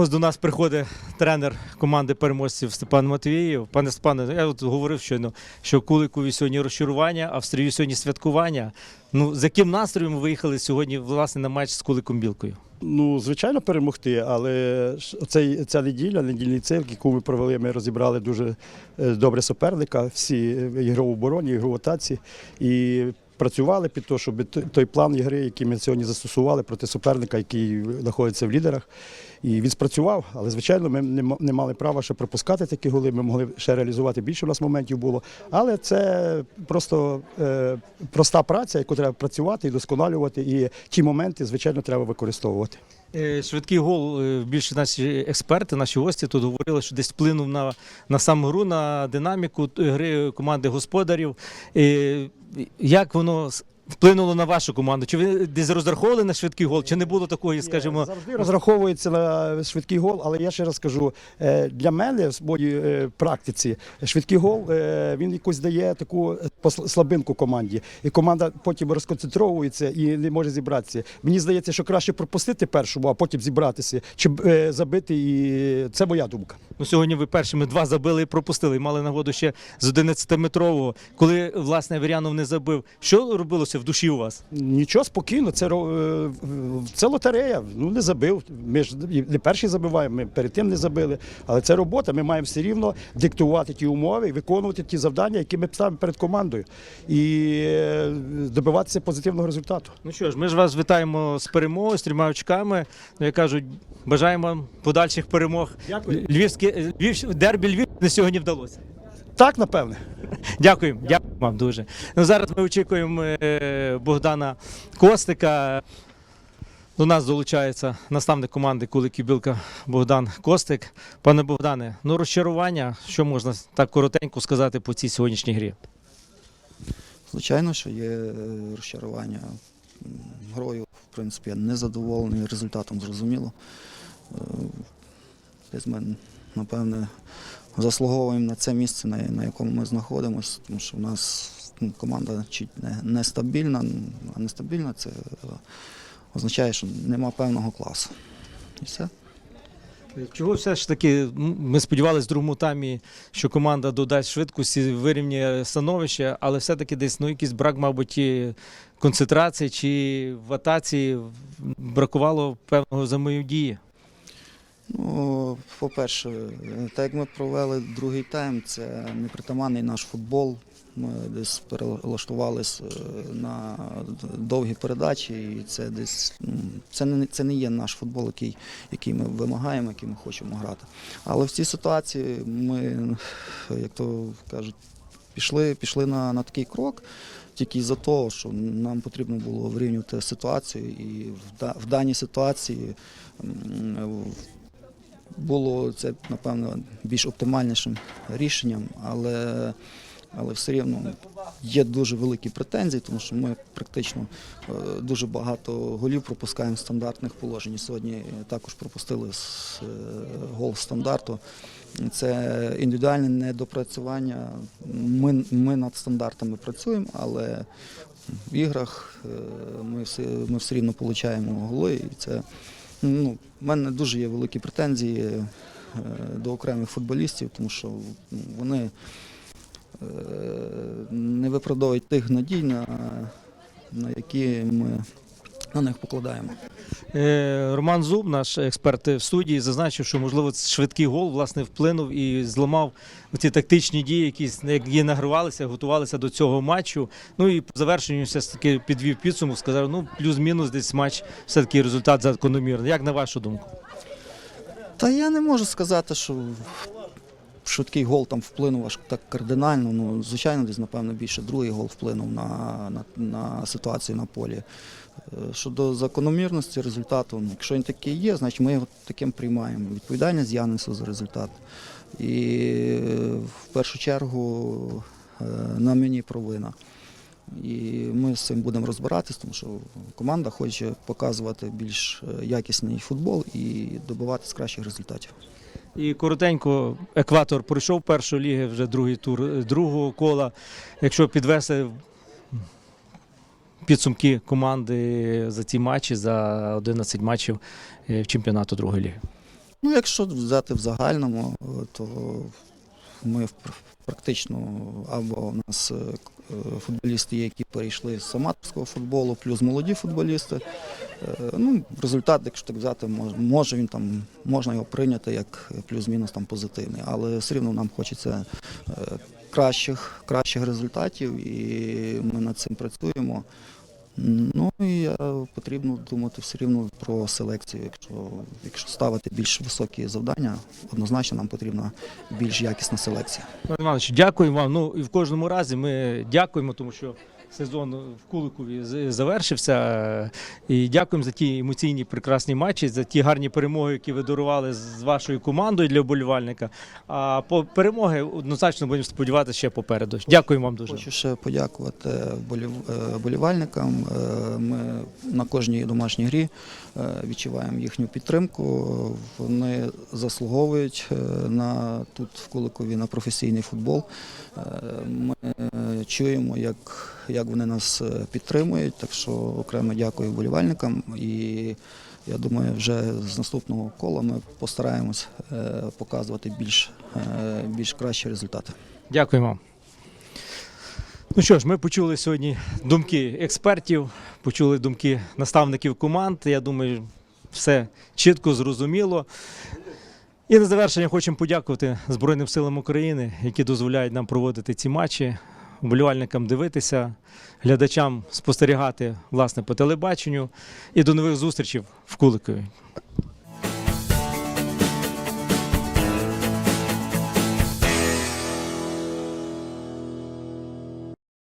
ось до нас приходить тренер команди переможців Степан Матвієв. Пане Степане, я от говорив щойно, що Куликові сьогодні розчарування, а в стрію сьогодні святкування. Ну, з яким настроєм ви виїхали сьогодні власне на матч з Куликом Білкою? Ну, звичайно, перемогти, але ж ця неділя, недільний цирк, яку ми провели, ми розібрали дуже е, добре суперника, всі е, ігру в обороні, ігру в атаці. І працювали під те, щоб той- план ігри, який ми сьогодні застосували проти суперника, який знаходиться в лідерах. І він спрацював, але звичайно, ми не мали права ще пропускати такі голи. Ми могли ще реалізувати більше у нас моментів було. Але це просто е, проста праця, яку треба працювати і досконалювати. І ті моменти, звичайно, треба використовувати. Е, Швидкий гол. е, Більше наші експерти, наші гості тут говорили, що десь вплинув на, на саму гру, на динаміку гри команди господарів. Е, Як воно вплинуло на вашу команду? Чи ви десь розраховували на швидкий гол? Чи не було такої, скажімо, завжди розраховується на швидкий гол, але я ще раз кажу, е, для мене в моїй е, практиці швидкий гол е, він якось дає таку слабинку команді, і команда потім розконцентровується і не може зібратися. Мені здається, що краще пропустити першому, а потім зібратися, чим е, забити. І це моя думка. Ну, сьогодні ви першими два забили і пропустили. І мали нагоду ще з 11-метрового. Коли власне Вірянов не забив, що робилося в душі у вас? Нічого спокійно, це, е, це лотерея. Ну не забив. Ми ж не перші забиваємо, ми перед тим не забили. Але це робота. Ми маємо все рівно диктувати ті умови, і виконувати ті завдання, які ми ставимо перед командою, і е, добиватися позитивного результату. Ну що ж, ми ж вас вітаємо з перемогою, з трьома очками. Ну, як кажуть, бажаємо вам подальших перемог. Дякую. Львівське Львів, дербі Львів не сьогодні вдалося. Так, напевне. Дякуємо, дякую вам дуже. Ну, зараз ми очікуємо е, Богдана Костика. До нас долучається наставник команди Куликів Білка Богдан Костик. Пане Богдане, ну розчарування, що можна так коротенько сказати по цій сьогоднішній грі? Звичайно, що є е, розчарування грою. В принципі, я не задоволений результатом, зрозуміло. Десь ми, напевне, заслуговуємо на це місце, на, якому ми знаходимося, тому що в нас ну, команда нестабільна, а нестабільна це означає, що нема певного класу. І все. Чого все ж таки ми сподівалися в другому таймі, що команда додасть швидкості, вирівнює становище, але все-таки десь ну, якийсь брак, мабуть, концентрації чи в атаці бракувало певного взаємодії. Ну, по-перше, е, так як ми провели другий тайм, це непритаманний наш футбол. Ми десь перелаштувалися на довгі передачі, і це десь ну, це не це не є наш футбол, який, який ми вимагаємо, який ми хочемо грати. Але в цій ситуації ми, як то кажуть, пішли, пішли на, на такий крок. Тільки за того, що нам потрібно було вирівнювати ситуацію, і в, да- в даній ситуації було це, напевно, більш оптимальнішим рішенням, але, але все рівно є дуже великі претензії, тому що ми практично е, дуже багато голів пропускаємо з стандартних положень. Сьогодні також пропустили е, гол стандарту. Це індивідуальне недопрацювання. Ми, ми над стандартами працюємо, але в іграх е, ми все, ми все рівно отримуємо голи. І це Ну, в мене дуже є великі претензії е, до окремих футболістів, тому що ну, вони е, не виправдовують тих надій, на, на які ми на них покладаємо. Е, Роман Зуб, наш експерт в студії, зазначив, що можливо швидкий гол власне вплинув і зламав ці тактичні дії, які які награвалися, готувалися до цього матчу. Ну і по завершенню все ж таки підвів підсумок, сказав, ну плюс-мінус десь матч, все таки результат закономірний. Як на вашу думку? Та я не можу сказати, що швидкий гол там вплинув аж так кардинально. Ну, звичайно, десь, напевно, більше другий гол вплинув на, на, на ситуацію на полі. Е, Щодо закономірності результату, ну, якщо він такий є, значить ми його таким приймаємо. Відповідальність я несу за результат. І в першу чергу е, на мені провина. І ми з цим будемо розбиратись, тому що команда хоче показувати більш е, якісний футбол і добиватись кращих результатів. І коротенько, екватор пройшов першої ліги, вже другий тур е, другого кола. Якщо підвести підсумки команди за ці матчі, за 11 матчів е, в чемпіонату другої ліги. Ну, якщо взяти в загальному, е, то ми практично або у нас футболісти які перейшли з аматорського футболу, плюс молоді футболісти. Е, Ну, результат, якщо так взяти, може він там можна його прийняти як плюс-мінус там позитивний, але все рівно нам хочеться е, кращих, кращих результатів, і ми над цим працюємо. Ну і потрібно думати все рівно про селекцію. Якщо, якщо ставити більш високі завдання, однозначно нам потрібна більш якісна селекція. Іван Іванович, дякую вам. Ну і в кожному разі ми дякуємо, тому що сезон в Куликові завершився. Е, І дякуємо за ті емоційні прекрасні матчі, за ті гарні перемоги, які ви дарували з вашою командою для вболівальника. А по перемоги однозначно будемо сподіватися ще попереду. Дякую вам дуже. Хочу ще подякувати вболів- е, вболівальникам. Е, Ми на кожній домашній грі е, відчуваємо їхню підтримку. Вони заслуговують е, на тут в Куликові на професійний футбол. Е, Ми е, чуємо, як, як вони нас е, підтримують. Так що окремо дякую вболівальникам і. Я думаю, вже з наступного кола ми постараємось е, показувати більш, е, більш кращі результати. Дякую вам. Ну що ж, ми почули сьогодні думки експертів, почули думки наставників команд. Я думаю, все чітко зрозуміло. І на завершення хочемо подякувати Збройним силам України, які дозволяють нам проводити ці матчі, вболівальникам дивитися, глядачам спостерігати власне по телебаченню. І до нових зустрічей в Куликові.